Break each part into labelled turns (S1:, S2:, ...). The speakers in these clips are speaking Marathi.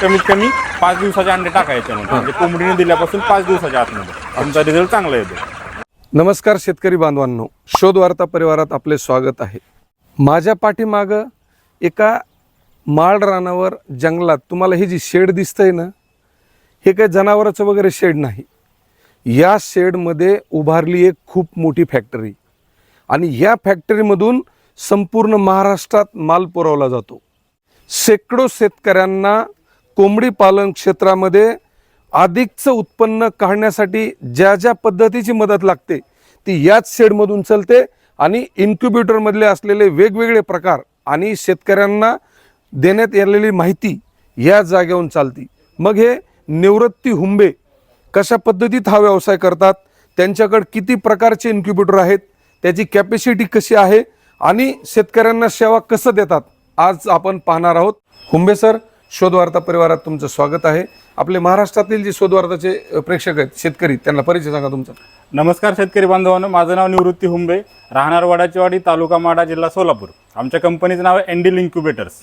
S1: कमीत कमी पाच दिवसाचे अंडे टाकायचे म्हणजे कोंबडीने दिल्यापासून पाच दिवसाच्या आतमध्ये. आमचा रिझल्ट चांगला येतो.
S2: नमस्कार शेतकरी बांधवांनो. शोध वार्ता परिवारात आपले स्वागत आहे. माझ्या पाठीमागं एका माळ रानावर जंगलात तुम्हाला हे जी शेड दिसतंय ना हे काही जनावराचं वगैरे शेड नाही. या शेडमध्ये उभारली एक खूप मोठी फॅक्टरी आणि या फॅक्टरीमधून संपूर्ण महाराष्ट्रात माल पुरवला जातो. शेकडो शेतकऱ्यांना कोंबडी पालन क्षेत्रामध्ये अधिकचं उत्पन्न काढण्यासाठी ज्या ज्या पद्धतीची मदत लागते ती याच शेडमधून चलते आणि इन्क्युबेटरमधले असलेले वेगवेगळे प्रकार आणि शेतकऱ्यांना देण्यात आलेली माहिती या जागेवरून चालती. मग हे निवृत्ती हुंबे कशा पद्धतीत हा व्यवसाय करतात त्यांच्याकडे किती प्रकारचे इन्क्युबेटर आहेत त्याची कॅपॅसिटी कशी आहे आणि शेतकऱ्यांना सेवा कसं देतात आज आपण पाहणार आहोत. हुंबे सर शोधवार्ता परिवारात तुमचं स्वागत आहे. आपले महाराष्ट्रातील जे शोधवार्ताचे प्रेक्षक आहेत शेतकरी त्यांना परिचय सांगा तुमचा.
S1: नमस्कार शेतकरी बांधवांनो माझं नाव निवृत्ती हुंबे राहणार वडाचीवाडी तालुका माडा जिल्हा सोलापूर. आमच्या कंपनीचं नाव आहे एंडिल इन्क्युबेटर्स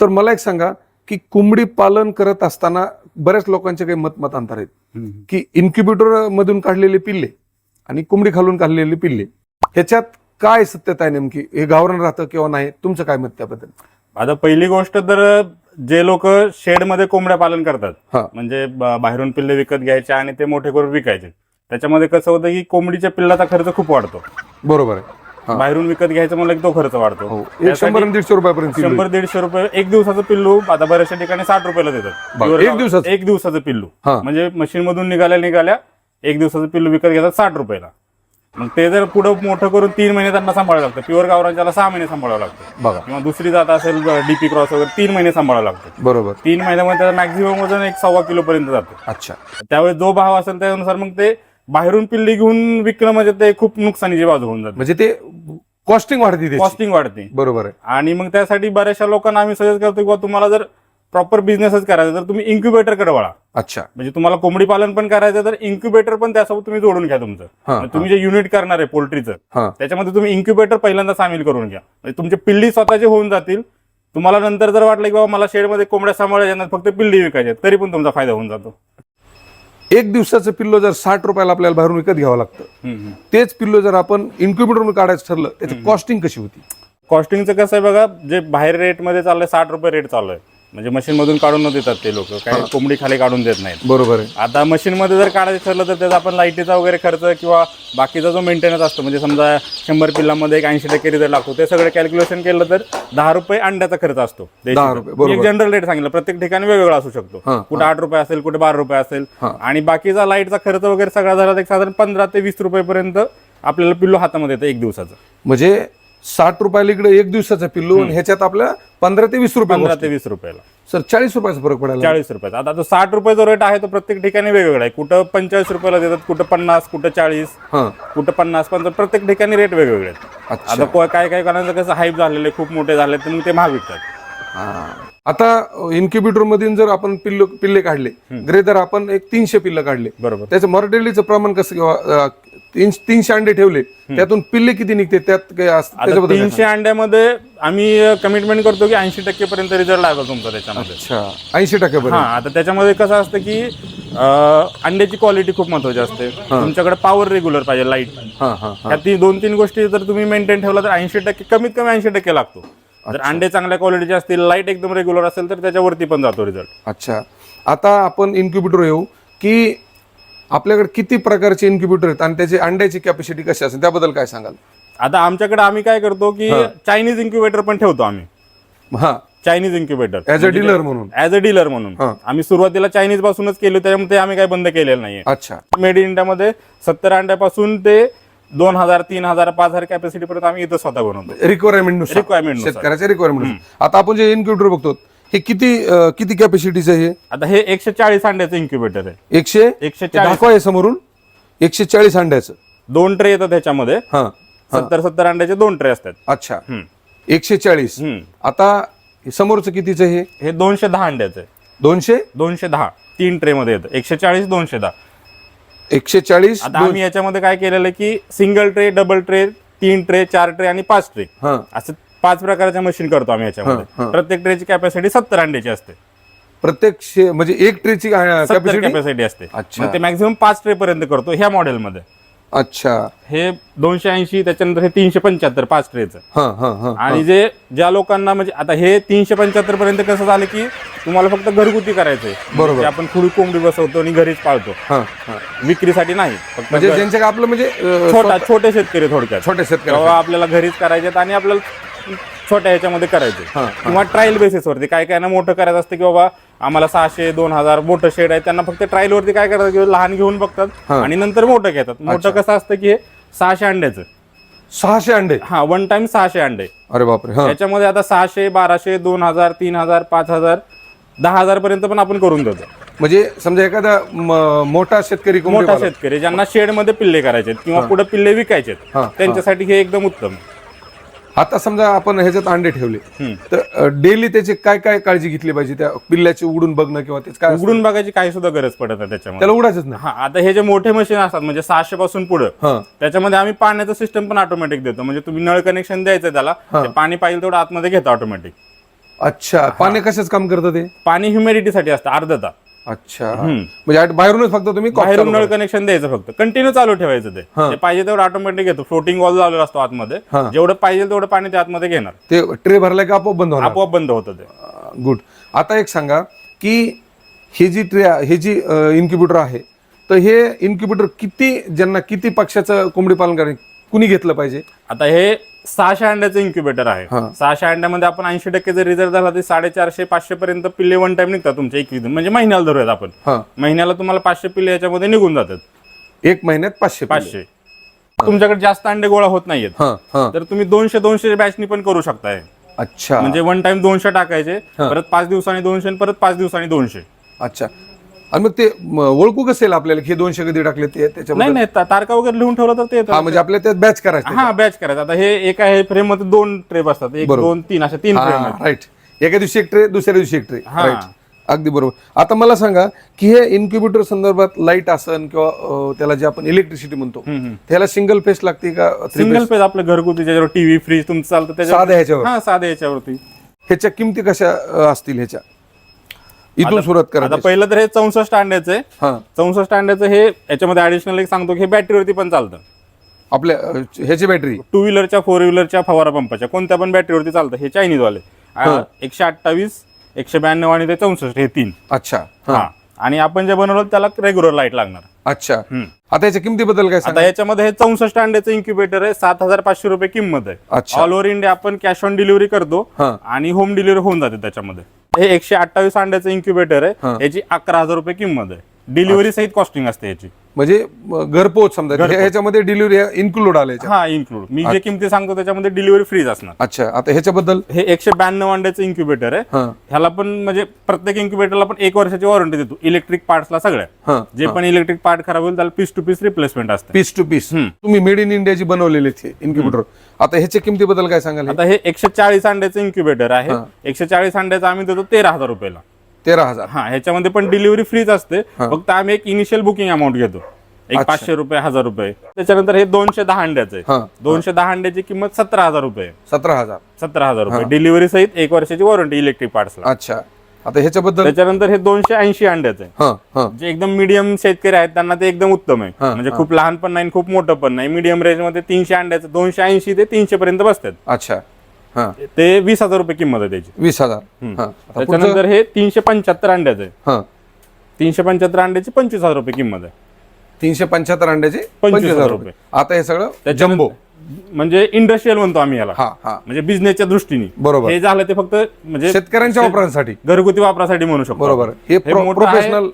S2: तर मला एक सांगा की कोंबडी पालन करत असताना बऱ्याच लोकांचे काही मत मतांतर आहेत की इन्क्युबेटर मधून काढलेले पिल्ले आणि कोंबडी खालून काढलेले पिल्ले ह्याच्यात काय सत्यता आहे नेमकी? हे गावरण राहतं किंवा नाही? तुमचं काय मत त्याबद्दल?
S1: आता पहिली गोष्ट तर जे लोक शेडमध्ये कोंबड्या पालन करतात
S2: हा.
S1: म्हणजे ब- बाहेरून पिल्ले विकत घ्यायचे आणि ते मोठे करून विकायचे. त्याच्यामध्ये कसं होतं की कोंबडीच्या पिल्लाचा खर्च खूप वाढतो.
S2: बरोबर आहे. हा.
S1: बाहेरून विकत घ्यायचं म्हणलं की तो खर्च वाढतो.
S2: हो. एक
S1: त्यासाठी
S2: शंभर आणि दीडशे रुपयापर्यंत
S1: शंभर दीडशे रुपये एक दिवसाचं पिल्लू आता बऱ्याचशा ठिकाणी साठ रुपयाला देतात.
S2: एक दिवसाचं?
S1: एक दिवसाचं पिल्लू.
S2: हा.
S1: म्हणजे मशीन मधून निघाल्या निघाल्या एक दिवसाचं पिल्लू विकत घेतात साठ रुपयाला. मग ते जर पुढं मोठं करून तीन महिने त्यांना सांभाळावं लागतं. प्युअर गावरांच्याला सहा महिने सांभाळावं लागतं.
S2: बघा.
S1: किंवा दुसरी जात असेल डीपी क्रॉस वगैरे तीन महिने सांभाळावं लागतं.
S2: बरोबर.
S1: तीन महिन्यामध्ये त्याचं मॅक्झिमम वजन एक सव्वा किलो पर्यंत जातं.
S2: अच्छा.
S1: त्यावेळेस जो भाव असेल त्यानुसार मग ते बाहेरून पिल्ली घेऊन विकणं म्हणजे ते खूप नुकसानीची बाजू होऊन जाते.
S2: म्हणजे ते कॉस्टिंग वाढते.
S1: कॉस्टिंग वाढते.
S2: बरोबर आहे.
S1: आणि मग त्यासाठी बऱ्याचशा लोकांना आम्ही सजेस्ट करतो किंवा तुम्हाला जर प्रॉपर बिझनेसच करायचा तर तुम्ही इन्क्युबेटरकडे वळा.
S2: अच्छा.
S1: म्हणजे तुम्हाला कोंबडी पालन पण करायचं तर इन्क्युबेटर पण त्यासोबत तुम्ही जोडून घ्या तुमचं. म्हणजे तुम्ही जे युनिट करणार आहे पोल्ट्रीचं
S2: हा.
S1: त्याच्यामध्ये तुम्ही इन्क्युबेटर पहिल्यांदा सामील करून घ्या. म्हणजे तुमचे पिल्ली स्वतःचे होऊन जातील. तुम्हाला नंतर जर वाटलं की बाबा मला शेडमध्ये कोंबड्या सांभाळायच्या फक्त पिल्ली विकायच्या तरी पण तुमचा फायदा होऊन जातो.
S2: एक दिवसाचं पिल्लो जर साठ रुपयाला आपल्याला बाहेरून विकत घ्यावं लागतं तेच पिल्लो जर आपण इन्क्युबेटरमध्ये काढायचं ठरलं त्याची कॉस्टिंग कशी होती?
S1: कॉस्टिंगचं कसं आहे बघा जे बाहेर रेटमध्ये चाललंय साठ रुपये रेट चालू आहे म्हणजे मशीन मधून काढून न देतात ते लोक. काही कोंबडी खाली काढून देत नाहीत.
S2: बरोबर आहे.
S1: आता मशीनमध्ये जर काढायचं ठरलं तर त्याचा आपण लाईटीचा वगैरे खर्च किंवा बाकीचा जो मेंटेनन्स असतो म्हणजे समजा शंभर पिल्लामध्ये एक ऐंशी टक्के रिझल्ट लागतो ते सगळं कॅल्क्युलेशन केलं तर दहा रुपये अंड्याचा खर्च असतो. एक जनरल रेट सांगितलं प्रत्येक ठिकाणी वेगवेगळा असू शकतो. कुठे आठ रुपये असेल कुठे बारा रुपये असेल. आणि बाकीचा लाईटचा खर्च वगैरे सगळा झाला तर एक साधारण पंधरा ते वीस रुपयेपर्यंत आपल्याला पिल्लू हातामध्ये येतं एक दिवसाचं.
S2: म्हणजे साठ रुपयाला इकडे एक दिवसाचा पिल्लू आणि ह्याच्यात आपल्या पंधरा ते वीस रुपये
S1: पंधरा. ते वीस रुपयाला.
S2: सर चाळीस रुपयाचा फरक पडायला
S1: चाळीस रुपयाचा. आता तो साठ रुपये जो रेट आहे तो प्रत्येक ठिकाणी वेगवेगळा आहे. कुठं पंचेचाळीस रुपयाला देतात कुठं पन्नास कुठं चाळीस कुठं पन्नास पंचावन्न प्रत्येक ठिकाणी रेट वेगवेगळे आहेत. आता काय काय कारांचं कसं हाईप झालेले खूप मोठे झाले तर मग ते महाग विकतात.
S2: आता इन्क्युबेटर मधून जर आपण पिल्लो पिल्ले काढले ग्रेदर आपण एक तीनशे पिल्ल काढले.
S1: बरोबर.
S2: त्याचं मॉर्टेलिटीचं प्रमाण कसं किंवा तीनशे अंडे ठेवले त्यातून पिल्ले किती निघते त्यात त्याच्याबद्दल
S1: तीनशे अंड्यामध्ये आम्ही कमिटमेंट करतो की ऐंशी टक्के पर्यंत रिझल्ट लागतो तुमचा त्याच्यामध्ये.
S2: अच्छा. ऐंशी
S1: हा आता त्याच्यामध्ये कसं असतं की अंड्याची क्वालिटी खूप महत्वाची असते. तुमच्याकडे पॉवर रेग्युलर पाहिजे
S2: लाइट
S1: ह्या ती दोन तीन गोष्टी जर तुम्ही मेंटेन ठेवला तर ऐंशी टक्के कमीत कमी ऐंशी टक्के लागतो. जर अंडे चांगल्या क्वालिटीचे असतील लाइट एकदम रेग्युलर असेल तर त्याच्यावरती पण जातो रिझल्ट
S2: अच्छा. आता आपण इन्क्युबेटर येऊ की आपल्याकडे किती प्रकारचे इन्क्युबेटर आहेत आणि त्याची अंड्याची कॅपॅसिटी कशी असेल त्याबद्दल काय सांगाल?
S1: आता आमच्याकडे आम्ही काय करतो की चायनीज इन्क्युबेटर पण ठेवतो आम्ही.
S2: हा.
S1: Chinese incubator
S2: as a dealer म्हणून.
S1: ऍज अ डीलर म्हणून. आम्ही सुरुवातीला चायनीज पासूनच केलो त्याच्यामुळे ते आम्ही काही बंद केलेलं नाहीये.
S2: अच्छा.
S1: मेड इन इंडियामध्ये सत्तर अंड्यापासून ते दोन हजार तीन हजार पाच हजार कॅपॅसिटी पर्यंत आम्ही इथं स्वतः बनवतो रिक्वायरमेंटनुसार.
S2: शेतकऱ्याच्या रिक्वायरमेंट आता आपण जे इन्क्युबेटर बघतो हे किती अं, किती कॅपॅसिटीचं हे?
S1: आता हे एकशे चाळीस अंड्याचं इन्क्युबेटर आहे.
S2: एकशे?
S1: एकशे
S2: ते
S1: चाळीस.
S2: दाखवा हे समोरून. एकशे चाळीस अंड्याचं.
S1: दोन ट्रे येतात ह्याच्यामध्ये.
S2: हा.
S1: सत्तर सत्तर अंड्याचे दोन ट्रे असतात.
S2: अच्छा.
S1: हम्म.
S2: एकशे चाळीस.
S1: हम्म.
S2: आता हे समोरचं कितीचं हे?
S1: हे दोनशे दहा अंड्याचं आहे.
S2: दोनशे?
S1: दोनशे दहा. तीन ट्रे मध्ये येतं. एकशे चाळीस दोनशे दहा.
S2: एकशे चाळीस
S1: आता आम्ही याच्यामध्ये काय केलेलं आहे की सिंगल ट्रे डबल ट्रे तीन ट्रे चार ट्रे आणि पाच ट्रे.
S2: हा.
S1: असं पाच प्रकारच्या मशीन करतो आम्ही
S2: हा,
S1: याच्यामध्ये.
S2: हा.
S1: प्रत्येक ट्रेची कॅपॅसिटी सत्तर अंड्याची असते.
S2: प्रत्येक शे- म्हणजे एक ट्रेची
S1: सत्तर
S2: कॅपॅसिटी
S1: कॅपॅसिटी असते.
S2: अच्छा.
S1: मग ते मॅक्झिमम पाच ट्रे पर्यंत करतो ह्या मॉडेलमध्ये
S2: अच्छा.
S1: हे दोनशे ऐंशी त्याच्यानंतर हे तीनशे पंच्याहत्तर पाच ट्रेचं
S2: हा हा हा
S1: आणि जे ज्या लोकांना म्हणजे आता हे तीनशे पंच्याहत्तर पर्यंत कसं झालं की तुम्हाला फक्त घरगुती करायचंय.
S2: बरोबर.
S1: म्हणजे आपण खुडी कोंबडी बसवतो आणि घरीच पाळतो.
S2: हा. हा.
S1: विक्रीसाठी नाही फक्त
S2: म्हणजे
S1: घर-
S2: ज्यांच्या आपलं म्हणजे अं,
S1: छोटा छोटे शेतकरी थोडक्यात.
S2: छोटे शेतकरी.
S1: तेव्हा आपल्याला घरीच करायचे आणि आपल्याला छोट्या ह्याच्यामध्ये करायचे. किंवा ट्रायल बेसिसवरती काय काय ना मोठं करायचं असतं की बाबा आम्हाला सहाशे दोन हजार मोठं शेड आहे. त्यांना फक्त ट्रायल वरती काय करतात की लहान घेऊन बघतात. आणि नंतर मोठं घेतात. मोठं कसं असतं की हे सहाशे अंड्याचं.
S2: सहाशे अंडे?
S1: हा वन टाइम सहाशे अंडे.
S2: अरे बापरे
S1: त्याच्यामध्ये आता सहाशे बाराशे दोन हजार तीन हजार पाच हजार दहा हजार पर्यंत पण आपण करून देतो.
S2: म्हणजे समजा एखादा मोठा शेतकरी
S1: मोठा शेतकरी ज्यांना शेडमध्ये पिल्ले करायचे किंवा पुढे पिल्ले विकायचे त्यांच्यासाठी हे एकदम उत्तम.
S2: आता समजा आपण ह्याच्यात अंडे ठेवले. तर डेली त्याची काय काय काळजी घेतली पाहिजे? त्या पिल्ल्याची उडून बघणं किंवा त्याच काय?
S1: उघडून बघायची काही सुद्धा गरज पडत नाही त्याच्यामध्ये.
S2: त्याला उडायचंच नाही.
S1: हा आता हे जे मोठे मशीन असतात म्हणजे सहाशे पासून पुढे
S2: हा.
S1: त्याच्यामध्ये आम्ही पाण्याचं सिस्टम पण ऑटोमॅटिक देतो. म्हणजे तुम्ही नळ कनेक्शन द्यायचं त्याला ते पाणी पाहिजे तेवढं आतमध्ये घेतं ऑटोमॅटिक
S2: अच्छा पाणी कशाच काम करतं ते?
S1: पाणी ह्युमिडिटीसाठी असतं अर्धता.
S2: अच्छा. म्हणजे बाहेरूनच फक्त तुम्ही
S1: बाहेरून
S2: चालू
S1: नळ. कनेक्शन द्यायचं फक्त. कंटिन्यू चालू ठेवायचं ते. ते पाहिजे तेवढं ऑटोमॅटिक घेतो. फ्लोटिंग वॉल लावलेला असतो आतमध्ये. जेवढं पाहिजे तेवढं पाणी ते आतमध्ये घेणार.
S2: ते ट्रे भरला की आपोआप बंद
S1: आपोआप बंद होतं ते.
S2: गुड आता एक सांगा की हे जी ट्रे हे जी इन्क्युबेटर आहे तर हे इन्क्युबेटर किती ज्यांना किती पक्षाचं कोंबडी पालन करायचं कुणी घेतलं पाहिजे?
S1: आता हे सहाशे अंड्याचं इन्क्युबेटर आहे. सहाशे अंड्यामध्ये आपण ऐंशी टक्के जर रिझल्ट झाला तर साडेचारशे पाचशे पर्यंत पिल्ले वन टाइम निघतात तुमच्या एकवीस म्हणजे महिन्याला धरूयात आपण. महिन्याला तुम्हाला पाचशे पिल्ले याच्यामध्ये निघून जातात.
S2: एक महिन्यात पाचशे.
S1: पाचशे. तुमच्याकडे जास्त अंडे गोळा होत नाहीयेत. तर तुम्ही दोनशे दोनशे बॅचनी पण करू शकताय.
S2: अच्छा.
S1: म्हणजे वन टाइम दोनशे टाकायचे परत पाच दिवसांनी दोनशे आणि परत पाच दिवसांनी दोनशे.
S2: अच्छा. आणि मग ते ओळखू कसं येईल आपल्याला? की हे दोनशे कधी टाकले ते त्याच्यामध्ये
S1: नाही नाही ता- वगैरे लिहून ठेवलं तर ते येतं.
S2: म्हणजे आपल्याला त्यात बॅच करायचं
S1: हा बॅच करायचं. आता हे एका हे फ्रेममध्ये दोन ट्रेप असतात. एक
S2: बरोबर.
S1: दोन तीन अशा तीन फ्रेम आहेत.
S2: राईट एका दिवशी एक ट्रे दुसऱ्या दिवशी एक ट्रे
S1: हा.
S2: राईट अगदी बरोबर. आता मला सांगा की हे इन्क्युबेटर संदर्भात लाइट असन किंवा अं, त्याला जे आपण इलेक्ट्रिसिटी म्हणतो त्याला सिंगल फेस लागते का three
S1: सिंगल पेज आपलं घरगुती ज्याच्यावर टीव्ही फ्रीज तुमचं चालतं
S2: face? साध्या ह्याच्यावर.
S1: हा साधे याच्यावरती
S2: ह्याच्या किमती कशा अं, असतील ह्याच्या? इथून सुरुवात
S1: आता
S2: करा
S1: पहिलं तर हे चौसष्ट अंड्याचं आहे.
S2: हा.
S1: चौसष्ट अंड्याचं हे याच्यामध्ये ऍडिशनल एक सांगतो की हे बॅटरीवरती पण चालतं.
S2: आपल्या अं, ह्याची बॅटरी
S1: टू व्हीलरच्या फोर व्हीलरच्या फवारा पंपाच्या कोणत्या पण बॅटरीवरती चालतं. हे चायनीज वाले. एकशे अठ्ठावीस एकशे ब्याण्णव आणि ते चौसष्ट हे तीन.
S2: अच्छा. हा.
S1: हा. आणि आपण जे बनवलं त्याला रेग्युलर लाइट लागणार.
S2: अच्छा.
S1: हम्म.
S2: आता याच्या किमतीबद्दल काय सांगा
S1: आता याच्यामध्ये हे चौसष्ट अंड्याचं इन्क्युबेटर आहे सात हजार पाचशे रुपये किंमत आहे.
S2: अच्छा.
S1: ऑल ओव्हर इंडिया आपण कॅश ऑन डिलिव्हरी करतो
S2: हा.
S1: आणि होम डिलिव्हरी होऊन जाते त्याच्यामध्ये. हे एकशे अठ्ठावीस अंड्याचं इन्क्युबेटर. आहे याची अकरा हजार रुपये किंमत आहे डिलिव्हरी सहित कॉस्टिंग असते याची.
S2: म्हणजे घरपोच समजा.
S1: घरपोच.
S2: ह्याच्यामध्ये डिलिव्हरी इन्क्लूड आलं याच्यात.
S1: हा इन्क्लूड मी जे किमती सांगतो त्याच्यामध्ये डिलिव्हरी फ्रीज असणार.
S2: अच्छा आता ह्याच्याबद्दल?
S1: हे एकशे ब्याण्णव अंड्याचं इन्क्युबेटर आहे.
S2: हा.
S1: ह्याला पण म्हणजे प्रत्येक इन्क्युबेटरला पण एक वर्षाची वॉरंटी देतो. इलेक्ट्रिक पार्ट्सला सगळ्या.
S2: हा
S1: जे पण इलेक्ट्रिक पार्ट खराब होईल त्याला पीस टू पीस रिप्लेसमेंट असते.
S2: पीस टू पीस
S1: हम्म.
S2: तुम्ही मेड इन इंडियाची बनवलेले इन्क्युबेटर आता ह्याच्या किमतीबद्दल काय सांगाल?
S1: आता हे एकशे चाळीस अंड्याचं इन्क्युबेटर आहे. एकशे चाळीस अंड्याचं आम्ही देतो तेरा हजार रुपयाला.
S2: तेरा हजार
S1: हा ह्याच्यामध्ये पण डिलिव्हरी फ्रीच असते. फक्त आम्ही एक इनिशियल बुकिंग अमाऊंट घेतो. एक. पाचशे रुपये हजार रुपये. त्याच्यानंतर हे दोनशे दहा अंड्याचं. आहे. दोनशे दहा अंड्याची किंमत सतरा हजार रुपये
S2: सतरा हजार
S1: सतरा हजार रुपये. डिलिव्हरी सहित एक वर्षाची वॉरंटी इलेक्ट्रिक पार्ट्सला
S2: अच्छा. आता ह्याच्याबद्दल
S1: त्याच्यानंतर हे दोनशे ऐंशी अंड्याचं आहे. जे एकदम मीडियम शेतकरी आहेत त्यांना ते एकदम उत्तम आहे. म्हणजे खूप लहान पण नाही खूप मोठं पण नाही. मीडियम रेंजमध्ये तीनशे अंड्याचं दोनशे ऐंशी ते तीनशे पर्यंत बसतात.
S2: अच्छा.
S1: ते वीस हजार रुपये किंमत आहे त्याची.
S2: वीस हजार. हा.
S1: त्याच्यानंतर हे तीनशे पंच्याहत्तर अंड्याचं आहे.
S2: हा.
S1: तीनशे पंच्याहत्तर अंड्याची पंचवीस हजार रुपये किंमत आहे.
S2: तीनशे पंच्याहत्तर अंड्याचे
S1: पंचवीस
S2: हजार रुपये. आता हे सगळं जम्बो.
S1: म्हणजे इंडस्ट्रियल म्हणतो आम्ही याला. म्हणजे बिझनेसच्या दृष्टीने.
S2: बरोबर.
S1: हे झालं ते फक्त म्हणजे
S2: शेतकऱ्यांच्या वापरासाठी.
S1: घरगुती वापरासाठी म्हणू शकतो
S2: बरोबर. हे. प्रोफेशनल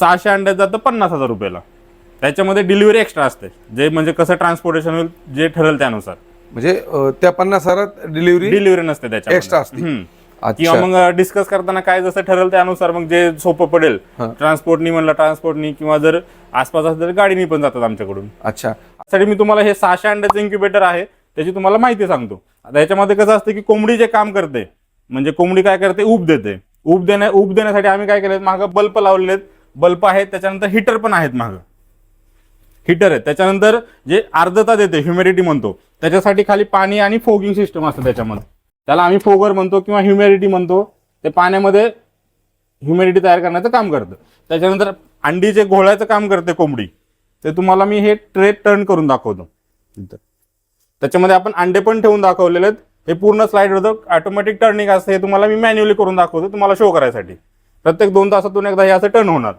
S1: सहाशे अंड्यात जातं पन्नास हजार रुपयाला. त्याच्यामध्ये डिलिव्हरी एक्स्ट्रा असते. जे म्हणजे कसं ट्रान्सपोर्टेशन होईल जे ठरेल त्यानुसार.
S2: म्हणजे त्या पन्नास हजारात डिलिव्हरी
S1: डिलिव्हरी नसते त्याच्या
S2: Extra असते.
S1: किंवा मग डिस्कस करताना काय जसं ठरेल त्यानुसार मग जे सोपं पडेल. ट्रान्सपोर्टनी म्हणलं ट्रान्सपोर्टनी किंवा जर आसपास असेल तर गाडीनी पण जातात आमच्याकडून.
S2: अच्छा.
S1: त्यासाठी मी तुम्हाला हे सहाशे अंड्याचं इन्क्युबेटर आहे त्याची तुम्हाला माहिती सांगतो. आता याच्यामध्ये कसं असतं की कोंबडी जे काम करते म्हणजे कोंबडी काय करते ऊब देते. ऊब देण्या ऊब देण्यासाठी आम्ही काय केलं मागं बल्ब लावलेले आहेत बल्ब आहेत त्याच्यानंतर हिटर पण आहेत मागं. हिटर आहे त्याच्यानंतर जे आर्द्रता देते ह्युमिडिटी म्हणतो त्याच्यासाठी खाली पाणी आणि फोगिंग सिस्टम असतं त्याच्यामध्ये. त्याला आम्ही फोगर म्हणतो किंवा ह्युमिडिटी म्हणतो. ते पाण्यामध्ये ह्युमिडिटी तयार करण्याचं काम करतं. त्याच्यानंतर अंडी जे घोळायचं काम करते कोंबडी ते तुम्हाला मी हे ट्रे टर्न करून दाखवतो. त्याच्यामध्ये आपण अंडे पण ठेवून दाखवलेले आहेत. हे पूर्ण स्लाइड होतं ऑटोमॅटिक टर्निंग असतं हे तुम्हाला मी मॅन्युअली करून दाखवतो तुम्हाला शो करायसाठी. प्रत्येक दोन तासातून एकदा हे असं टर्न होणार.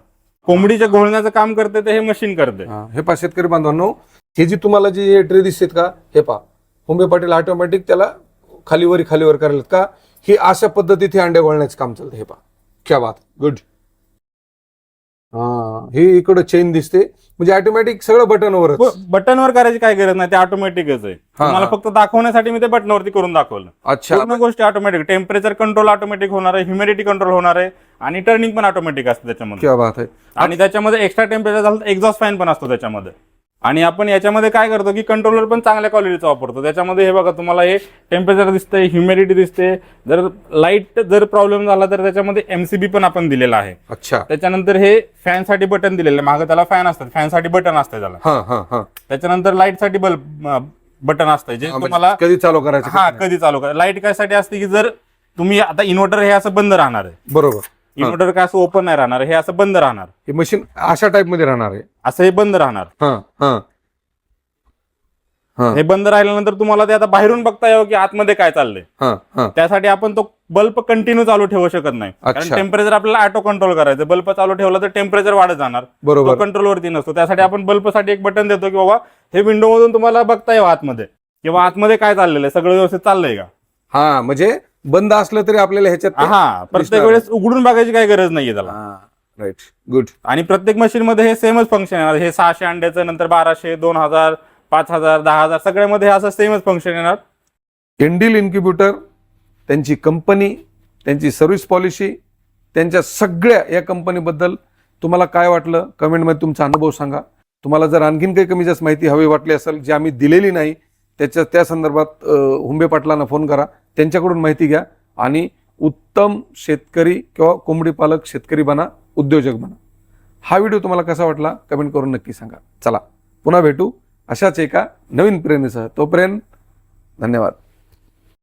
S1: कोंबडीच्या घोळण्याचं काम करते ते हे मशीन करते
S2: हा, हे पहा शेतकरी बांधवांनो हे जी तुम्हाला जी ट्रे दिसतेत का हे पहा. होंबे पाटील ऑटोमॅटिक त्याला खालीवरी खालीवर करायला का? हे अशा पद्धतीत हे अंडे वळण्याचं काम चालतं हे पहा. क्या बात गुड हा इकडं चेन दिसते. म्हणजे ऑटोमॅटिक सगळं बटनवरच
S1: बटनवर करायची काय गरज नाही ते ऑटोमॅटिकच आहे.
S2: हा.
S1: फक्त दाखवण्यासाठी मी ते बटनवरती करून दाखवलं.
S2: अच्छा.
S1: पूर्ण गोष्टी ऑटोमॅटिक टेम्परेचर कंट्रोल ऑटोमॅटिक होणार आहे ह्युमिडिटी कंट्रोल होणार आहे आणि टर्निंग पण ऑटोमॅटिक असते त्याच्यामध्ये.
S2: क्या बात आहे.
S1: आणि त्याच्यामध्ये एक्स्ट्रा टेम्परेचर झालं तर एक्झॉस्ट फॅन पण असतो त्याच्यामध्ये. आणि आपण याच्यामध्ये काय करतो की कंट्रोलर पण चांगल्या क्वालिटीचा वापरतो. त्याच्यामध्ये हे बघा तुम्हाला हे टेम्परेचर दिसते ह्युमिडिटी दिसते. जर लाइट जर प्रॉब्लेम झाला तर त्याच्यामध्ये एमसीबी पण आपण दिलेला आहे.
S2: अच्छा.
S1: त्याच्यानंतर हे फॅनसाठी बटन दिलेलं आहे. मागं त्याला फॅन असतात. फॅनसाठी बटन असतं त्याला. त्याच्यानंतर लाईटसाठी बल्ब बटन असतं जे
S2: म्हणजे
S1: तुम्हाला
S2: कधी चालू करायचं
S1: हा कधी चालू करा लाइट कायसाठी असते की जर तुम्ही आता इन्व्हर्टर हे असं बंद राहणार आहे.
S2: बरोबर.
S1: इन्व्हर्टर काय असं ओपन नाही राहणार हे असं बंद राहणार.
S2: हे मशीन अशा टाइपमध्ये राहणार आहे.
S1: असं हे बंद राहणार.
S2: हा हा. हा.
S1: हे बंद राहिल्यानंतर तुम्हाला ते आता बाहेरून बघता यावं की आतमध्ये काय चाललंय.
S2: हा हा.
S1: त्यासाठी आपण तो बल्ब कंटिन्यू चालू ठेवू शकत नाही. कारण
S2: अच्छा.
S1: टेम्परेचर आपल्याला ऑटो कंट्रोल करायचं. बल्ब चालू ठेवला तर टेम्परेचर वाढत जाणार.
S2: बरोबर.
S1: कंट्रोल वरती नसतो. त्यासाठी आपण बल्बसाठी एक बटन देतो की बाबा हे विंडो मधून तुम्हाला बघता यावं आतमध्ये. किंवा आतमध्ये काय चाललेलं आहे? सगळं व्यवस्थित चाललंय का?
S2: हा म्हणजे बंद असलं तरी आपल्याला ह्याच्यात
S1: हा प्रत्येक
S2: दिसणार
S1: वेळेस उघडून बघायची काही गरज नाहीये त्याला.
S2: राईट गुड
S1: आणि प्रत्येक मशीन मध्ये हे सेमच फंक्शन येणार. हे सहाशे अंड्याचं नंतर बाराशे दोन हजार पाच हजार दहा हजार सगळ्यामध्ये असं सेमच फंक्शन येणार.
S2: एंडिल इन्क्युब्युटर त्यांची कंपनी त्यांची सर्व्हिस पॉलिसी त्यांच्या सगळ्या या कंपनीबद्दल तुम्हाला काय वाटलं? कमेंटमध्ये तुमचा अनुभव सांगा. तुम्हाला जर आणखीन काही कमी जास्त माहिती हवी वाटली असेल जी आम्ही दिलेली नाही त्याच्या त्या संदर्भात हुंबे पाटलांना फोन करा. त्यांच्याकडून माहिती घ्या आणि उत्तम शेतकरी किंवा कोंबडी पालक शेतकरी बना उद्योजक बना. हा व्हिडिओ तुम्हाला कसा वाटला कमेंट करून नक्की सांगा. चला पुन्हा भेटू अशाच एका नवीन प्रेरणेसह. तोपर्यंत धन्यवाद.